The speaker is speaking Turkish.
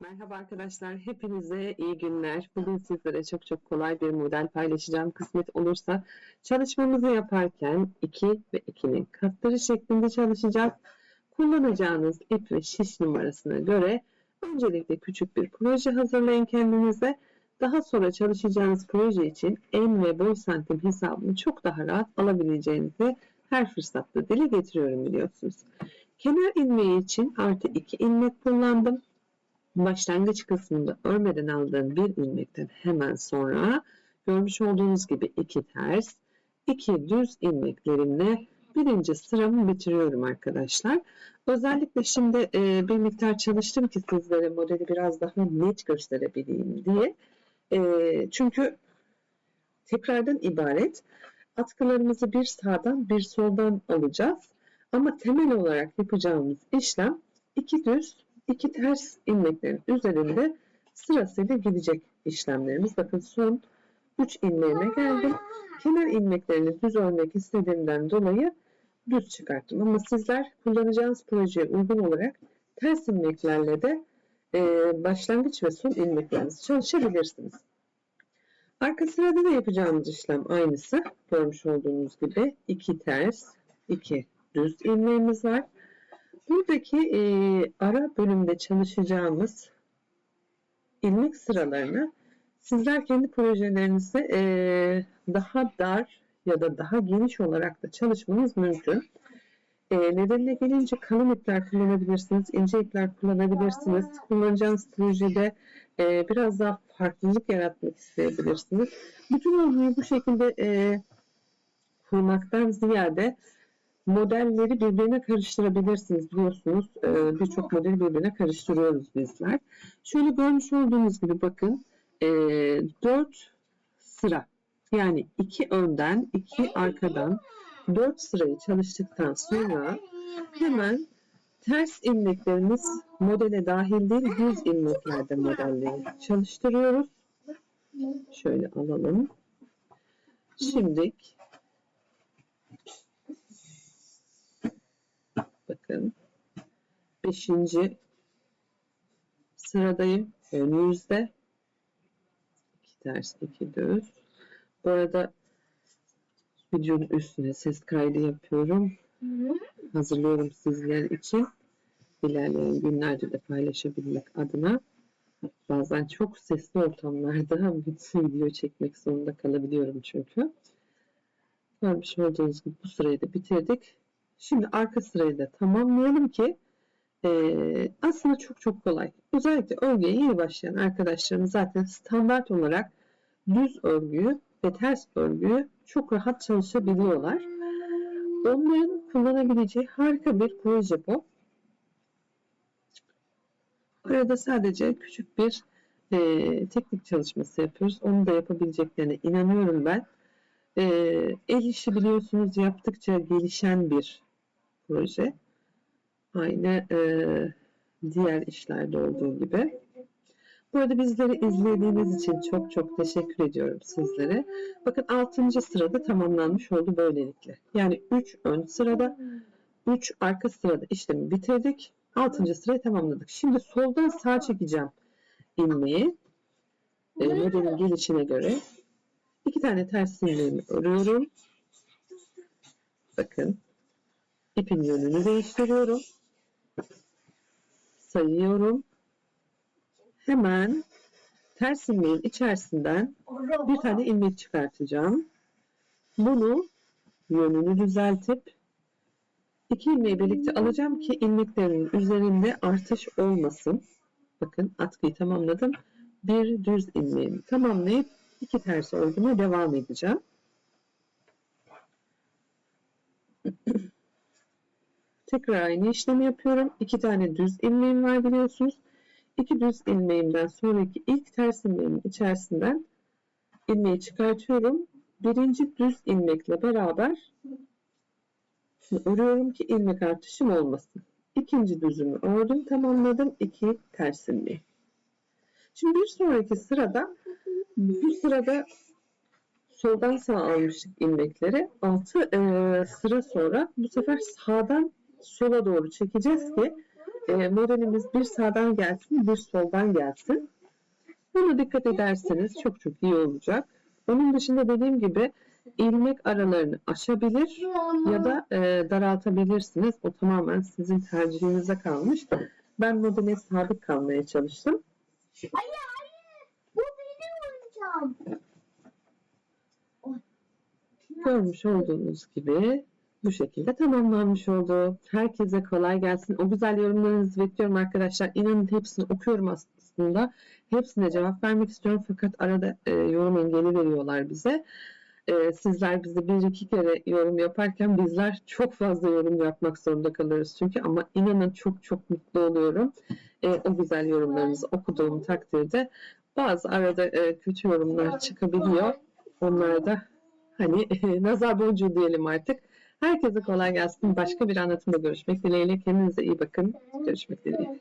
Merhaba arkadaşlar, hepinize iyi günler. Bugün sizlere çok çok kolay bir model paylaşacağım. Kısmet olursa çalışmamızı yaparken 2 ve 2'nin katları şeklinde çalışacağız. Kullanacağınız ip ve şiş numarasına göre öncelikle küçük bir proje hazırlayın kendinize. Daha sonra çalışacağınız proje için en ve boy santim hesabını çok daha rahat alabileceğinizi her fırsatta dile getiriyorum biliyorsunuz. Kenar ilmeği için artı 2 ilmek kullandım başlangıç kısmında örmeden aldığım bir ilmekten hemen sonra görmüş olduğunuz gibi iki ters, iki düz ilmeklerimle birinci sıramı bitiriyorum arkadaşlar. Özellikle şimdi e, bir miktar çalıştım ki sizlere modeli biraz daha net gösterebileyim diye. E, çünkü tekrardan ibaret. Atkılarımızı bir sağdan bir soldan alacağız. Ama temel olarak yapacağımız işlem iki düz iki ters ilmeklerin üzerinde sırasıyla gidecek işlemlerimiz. Bakın son 3 ilmeğime geldim. Kenar ilmeklerini düz örmek istediğimden dolayı düz çıkarttım. Ama sizler kullanacağınız projeye uygun olarak ters ilmeklerle de e, başlangıç ve son ilmeklerinizi çalışabilirsiniz. Arka sırada da yapacağımız işlem aynısı. Görmüş olduğunuz gibi iki ters, iki düz ilmeğimiz var. Buradaki e, ara bölümde çalışacağımız ilmek sıralarını sizler kendi projelerinizde e, daha dar ya da daha geniş olarak da çalışmanız mümkün. E, nedenine gelince kalın ipler kullanabilirsiniz, ince ipler kullanabilirsiniz. Kullanacağınız projede e, biraz daha farklılık yaratmak isteyebilirsiniz. Bütün örneği bu şekilde e, kurmaktan ziyade modelleri birbirine karıştırabilirsiniz biliyorsunuz. E, Birçok modeli birbirine karıştırıyoruz bizler. Şöyle görmüş olduğunuz gibi bakın e, 4 sıra yani 2 önden 2 arkadan 4 sırayı çalıştıktan sonra hemen ters ilmeklerimiz modele dahil değil düz ilmeklerde modelleri çalıştırıyoruz. Şöyle alalım. Şimdi bakın 5. sıradayım. Önünüzde 2 ters 2 düz. Bu arada videonun üstüne ses kaydı yapıyorum. Hazırlıyorum sizler için. İlerleyen günlerde de paylaşabilmek adına. Bazen çok sesli ortamlarda video çekmek zorunda kalabiliyorum çünkü. Görmüş olduğunuz gibi bu sırayı da bitirdik. Şimdi arka sırayı da tamamlayalım ki e, aslında çok çok kolay. Özellikle örgüye yeni başlayan arkadaşlarım zaten standart olarak düz örgüyü ve ters örgüyü çok rahat çalışabiliyorlar. Onların kullanabileceği harika bir proje bu. Arada sadece küçük bir e, teknik çalışması yapıyoruz. Onu da yapabileceklerine inanıyorum ben. E, el işi biliyorsunuz yaptıkça gelişen bir proje. Aynı e, diğer işlerde olduğu gibi. Bu arada bizleri izlediğiniz için çok çok teşekkür ediyorum sizlere. Bakın 6. sırada tamamlanmış oldu böylelikle. Yani 3 ön sırada 3 arka sırada işlemi bitirdik. 6. sırayı tamamladık. Şimdi soldan sağa çekeceğim ilmeği. E, modelin gelişine göre. iki tane ters ilmeğimi örüyorum. Bakın. ipin yönünü değiştiriyorum. Sayıyorum. Hemen ters ilmeğin içerisinden bir tane ilmek çıkartacağım. Bunu yönünü düzeltip iki ilmeği birlikte alacağım ki ilmeklerin üzerinde artış olmasın. Bakın atkıyı tamamladım. Bir düz ilmeğimi tamamlayıp iki ters örgüme devam edeceğim. Tekrar aynı işlemi yapıyorum. İki tane düz ilmeğim var biliyorsunuz. İki düz ilmeğimden sonraki ilk ters ilmeğimin içerisinden ilmeği çıkartıyorum. Birinci düz ilmekle beraber örüyorum ki ilmek artışım olmasın. İkinci düzümü ördüm tamamladım. iki ters ilmeği. Şimdi bir sonraki sırada bu sırada soldan sağa almıştık ilmekleri. Altı e, sıra sonra bu sefer sağdan sola doğru çekeceğiz ki e, modelimiz bir sağdan gelsin, bir soldan gelsin. Buna dikkat ederseniz çok çok iyi olacak. Onun dışında dediğim gibi ilmek aralarını aşabilir ya da e, daraltabilirsiniz. O tamamen sizin tercihinize kalmış. Ben modele sabit kalmaya çalıştım. Hayır hayır. Bu benim oyuncağım. Görmüş olduğunuz gibi bu şekilde tamamlanmış oldu. Herkese kolay gelsin. O güzel yorumlarınızı bekliyorum arkadaşlar. İnanın hepsini okuyorum aslında. Hepsine cevap vermek istiyorum fakat arada e, yorum engeli veriyorlar bize. E, sizler bize bir iki kere yorum yaparken bizler çok fazla yorum yapmak zorunda kalıyoruz çünkü ama inanın çok çok mutlu oluyorum. E, o güzel yorumlarınızı okuduğum takdirde bazı arada e, kötü yorumlar çıkabiliyor. Onlar da hani nazar boncuğu diyelim artık. Herkese kolay gelsin. Başka bir anlatımda görüşmek dileğiyle. Kendinize iyi bakın. Görüşmek dileğiyle.